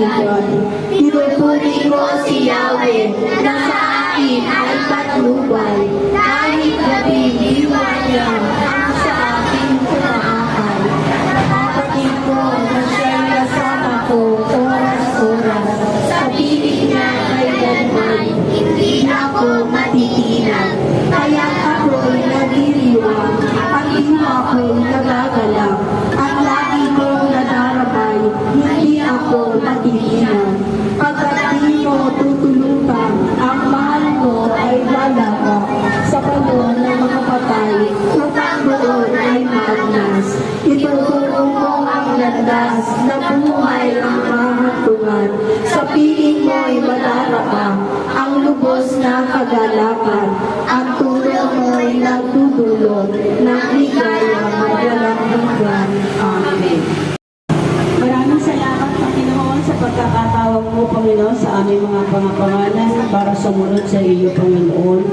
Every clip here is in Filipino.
Tiroy. Tiroy, Tiroy, Tiroy, Tiroy, Tiroy, Tiroy, Pagkakatawag mo, Panginoon, sa aming mga pangapangalan para sumunod sa iyo, Panginoon.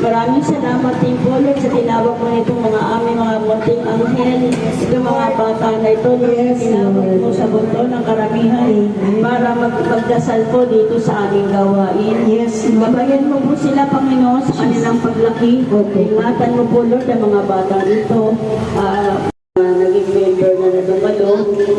Maraming salamat din po, Lord, sa tinawag mo itong mga aming mga munting anghel, itong mga bata na ito, Lord, tinawag mo sa bundo ng karamihan para mag- magdasal po dito sa aming gawain. Yes, Babayan mo po sila, Panginoon, sa kanilang paglaki. Ingatan mo po, Lord, ang mga bata dito. Ah, naging member na na dumalo.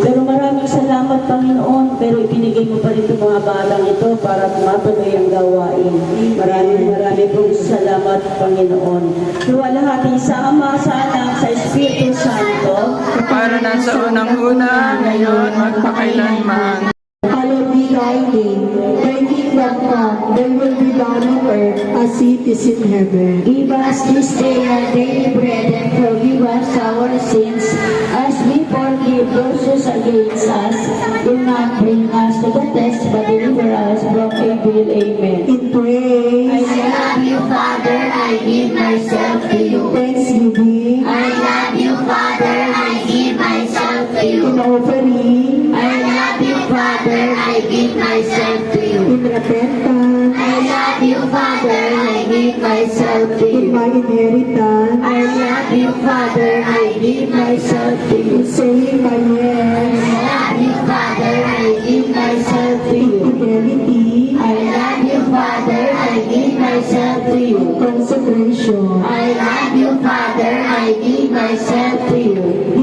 Pero maraming salamat, Panginoon. Pero ibinigay mo pa rin itong mga batang ito para matuloy ang gawain. Maraming maraming pong salamat, Panginoon. Luwalhati sa Ama, sa Anak, sa Espiritu Santo. para na sa unang-una, ngayon, magpakailanman. Hallowed be thy name. Thy kingdom come, thy will be done on earth as it is in heaven. Give us this day our daily bread and forgive us our sins as we forgive those who against us. Do not bring us to the test but deliver us from evil. Amen. In praise, I love you, Father. I give myself to you. thanksgiving, I love you, Father. I give myself to you. in offering, I love you, Father. I give myself to you. in repentance, myself to you. my inheritance, I love you, Father. I give myself to you. in saying my yes, I love you, Father. I give myself to you. fidelity, I love you, Father. I give myself to you. consecration, I love you, Father. I give myself to you.